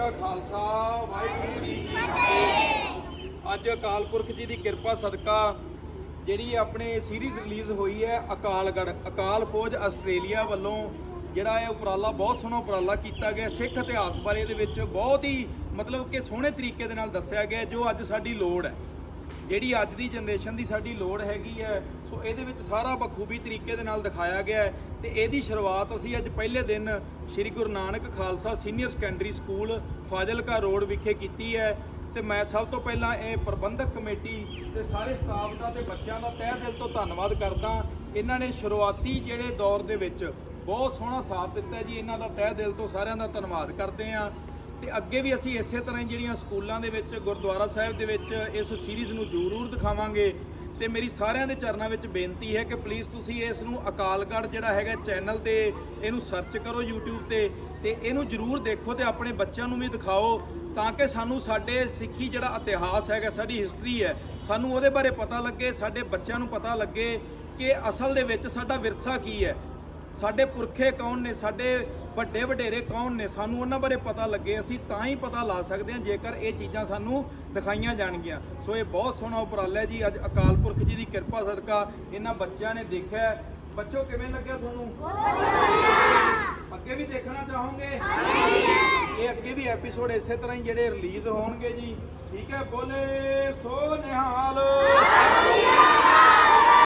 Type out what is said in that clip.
ਕਾ ਖਾਲਸਾ, ਵਾਹਿਗੁਰੂ ਜੀ ਕੀ ਫਤਿਹ। ਅੱਜ ਅਕਾਲ ਪੁਰਖ ਜੀ ਦੀ ਕਿਰਪਾ ਸਦਕਾ ਜਿਹੜੀ ਆਪਣੇ ਸੀਰੀਜ਼ ਰਿਲੀਜ਼ ਹੋਈ ਹੈ ਅਕਾਲਗੜ ਅਕਾਲ ਫੌਜ ਆਸਟ੍ਰੇਲੀਆ ਵੱਲੋਂ, ਜਿਹੜਾ ਇਹ ਉਪਰਾਲਾ ਬਹੁਤ ਸੋਹਣਾ ਉਪਰਾਲਾ ਕੀਤਾ ਗਿਆ, ਸਿੱਖ ਇਤਿਹਾਸ ਬਾਰੇ ਇਹਦੇ ਵਿੱਚ ਬਹੁਤ ਹੀ ਮਤਲਬ ਕਿ ਸੋਹਣੇ ਤਰੀਕੇ ਦੇ ਨਾਲ ਦੱਸਿਆ ਗਿਆ, ਜੋ ਅੱਜ ਸਾਡੀ ਲੋੜ ਹੈ। ਜਿਹੜੀ ਅੱਜ ਦੀ ਜਨਰੇਸ਼ਨ ਦੀ ਸਾਡੀ ਲੋੜ ਹੈਗੀ ਹੈ, ਸੋ ਇਹਦੇ ਵਿੱਚ ਸਾਰਾ ਬਖੂਬੀ ਤਰੀਕੇ ਦੇ ਨਾਲ ਦਿਖਾਇਆ ਗਿਆ ਹੈ ਤੇ ਇਹਦੀ ਸ਼ੁਰੂਆਤ ਅਸੀਂ ਅੱਜ ਪਹਿਲੇ ਦਿਨ Sri Guru Nanak Khalsa senior secondary school Fazilka road ਵਿਖੇ ਕੀਤੀ ਹੈ ਤੇ ਮੈਂ ਸਭ ਤੋਂ ਪਹਿਲਾਂ ਇਹ ਪ੍ਰਬੰਧਕ ਕਮੇਟੀ ਤੇ ਸਾਰੇ ਸਟਾਫ ਦਾ ਤੇ ਬੱਚਿਆਂ ਦਾ ਤਹਿ ਦਿਲ ਤੋਂ ਧੰਨਵਾਦ ਕਰਦਾ ਇਹਨਾਂ ਨੇ ਸ਼ੁਰੂਆਤੀ ਜਿਹੜੇ ਦੌਰ ਦੇ ਵਿੱਚ ਬਹੁਤ ਸੋਹਣਾ ਸਾਥ ਦਿੱਤਾ ਜੀ, ਇਹਨਾਂ ਦਾ ਤਹਿ ਦਿਲ ਤੋਂ ਸਾਰਿਆਂ ਦਾ ਧੰਨਵਾਦ ਕਰਦੇ ਹਾਂ। ਤੇ ਅੱਗੇ ਵੀ ਅਸੀਂ ਇਸੇ ਤਰ੍ਹਾਂ ਹੀ ਜਿਹੜੀਆਂ ਸਕੂਲਾਂ ਦੇ ਵਿੱਚ, ਗੁਰਦੁਆਰਾ ਸਾਹਿਬ ਦੇ ਵਿੱਚ ਇਸ ਸੀਰੀਜ਼ ਨੂੰ ਜ਼ਰੂਰ ਦਿਖਾਵਾਂਗੇ। ਤੇ ਮੇਰੀ ਸਾਰਿਆਂ ਦੇ ਚਰਨਾਂ ਵਿੱਚ ਬੇਨਤੀ ਹੈ ਕਿ ਪਲੀਜ਼ ਤੁਸੀਂ ਇਸ ਨੂੰ ਅਕਾਲਗੜ੍ਹ ਜਿਹੜਾ ਹੈਗਾ ਚੈਨਲ ਤੇ ਇਹਨੂੰ ਸਰਚ ਕਰੋ YouTube ਤੇ ਤੇ ਇਹਨੂੰ ਜ਼ਰੂਰ ਦੇਖੋ ਤੇ ਆਪਣੇ ਬੱਚਿਆਂ ਨੂੰ ਵੀ ਦਿਖਾਓ ਤਾਂ ਕਿ ਸਾਨੂੰ ਸਾਡੇ ਸਿੱਖੀ ਜਿਹੜਾ ਇਤਿਹਾਸ ਹੈਗਾ, ਸਾਡੀ ਹਿਸਟਰੀ ਹੈ, ਸਾਨੂੰ ਉਹਦੇ ਬਾਰੇ ਪਤਾ ਲੱਗੇ, ਸਾਡੇ ਬੱਚਿਆਂ ਨੂੰ ਪਤਾ ਲੱਗੇ ਕਿ ਅਸਲ ਦੇ ਵਿੱਚ ਸਾਡਾ ਵਿਰਸਾ ਕੀ ਹੈ। ਸਾਡੇ ਪੁਰਖੇ ਕੌਣ ਨੇ? ਸਾਡੇ ਵੱਡੇ ਵਡੇਰੇ ਕੌਣ ਨੇ? ਸਾਨੂੰ ਉਹਨਾਂ ਬਾਰੇ ਪਤਾ ਲੱਗੇ ਅਸੀਂ ਤਾਂ ਹੀ ਪਤਾ ਲਾ ਸਕਦੇ ਹਾਂ ਜੇਕਰ ਇਹ ਚੀਜ਼ਾਂ ਸਾਨੂੰ ਦਿਖਾਈਆਂ ਜਾਣਗੀਆਂ। ਸੋ ਇਹ ਬਹੁਤ ਸੋਹਣਾ ਉਪਰਾਲਾ ਜੀ। ਅੱਜ ਅਕਾਲ ਪੁਰਖ ਜੀ ਦੀ ਕਿਰਪਾ ਸਦਕਾ ਇਹਨਾਂ ਬੱਚਿਆਂ ਨੇ ਦੇਖਿਆ। ਬੱਚੋ ਕਿਵੇਂ ਲੱਗਿਆ ਤੁਹਾਨੂੰ? ਅੱਗੇ ਵੀ ਦੇਖਣਾ ਚਾਹੋਗੇ? ਇਹ ਅੱਗੇ ਵੀ ਐਪੀਸੋਡ ਇਸੇ ਤਰ੍ਹਾਂ ਹੀ ਜਿਹੜੇ ਰਿਲੀਜ਼ ਹੋਣਗੇ ਜੀ। ਠੀਕ ਹੈ ਬੋਲੇ ਸੋ